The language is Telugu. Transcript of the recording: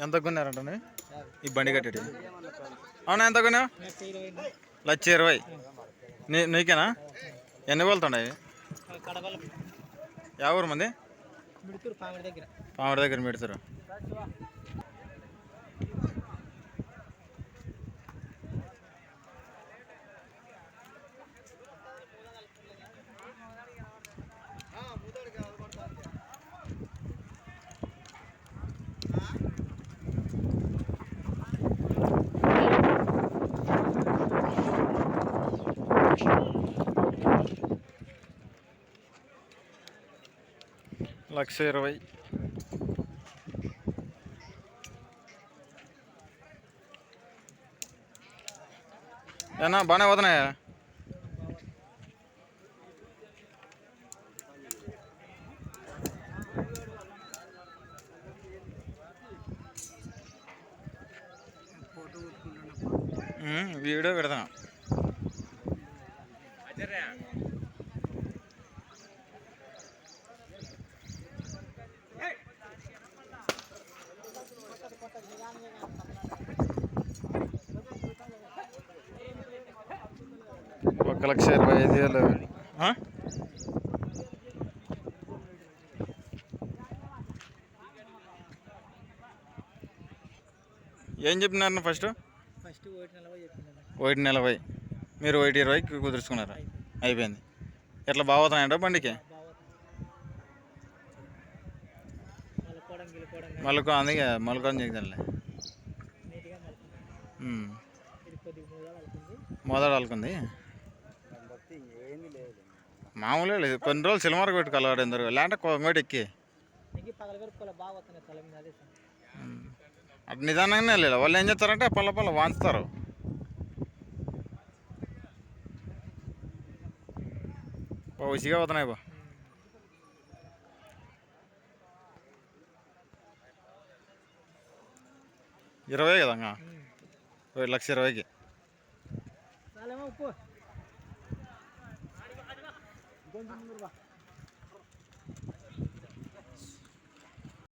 ఎంత కొన్నారంటే ఈ బండి కట్టేటి అవునా ఎంత కొన్నావు? లక్ష ఇరవై. నీ నీకేనా? ఎన్ని వెళ్తున్నాయి యా ఊరు మంది? మిడుతూరు పామిడి దగ్గర. పామిడి లక్ష ఇరవై. ఏనా బాగానే పోతున్నాయా? వీడియో పెడతాను. ఒక లక్ష ఇరవై ఐదు వేలు ఆ? ఏం చెప్పినారు ఫస్ట్? ఫస్ట్ ఒకటి నలభై ఒకటి నలభై. మీరు ఒకటి ఇరవైకి కుదుర్చుకున్నారు? అయిపోయింది. ఎట్లా బాగుతున్నాయంట బండికి? మలుకో అందుకే మలుకొని చెప్తానులే నీట్గా అలుకుంది మామూలే లేదు. కొన్ని రోజులు సినిమాకి పెట్టి కలవాడు ఎందరు. లేదంటే కొంగోటి ఎక్కి. అటు నిదానంగానే లేదు వాళ్ళు ఏం చేస్తారంటే పళ్ళ పళ్ళ వాంచుతారు. పౌసిగా అవుతున్నాయి బా ఇరవై కదా ఇంకా. ఒకటి లక్ష ఇరవైకి చాలేమో ఉప్పు కొంచెం ముందు బా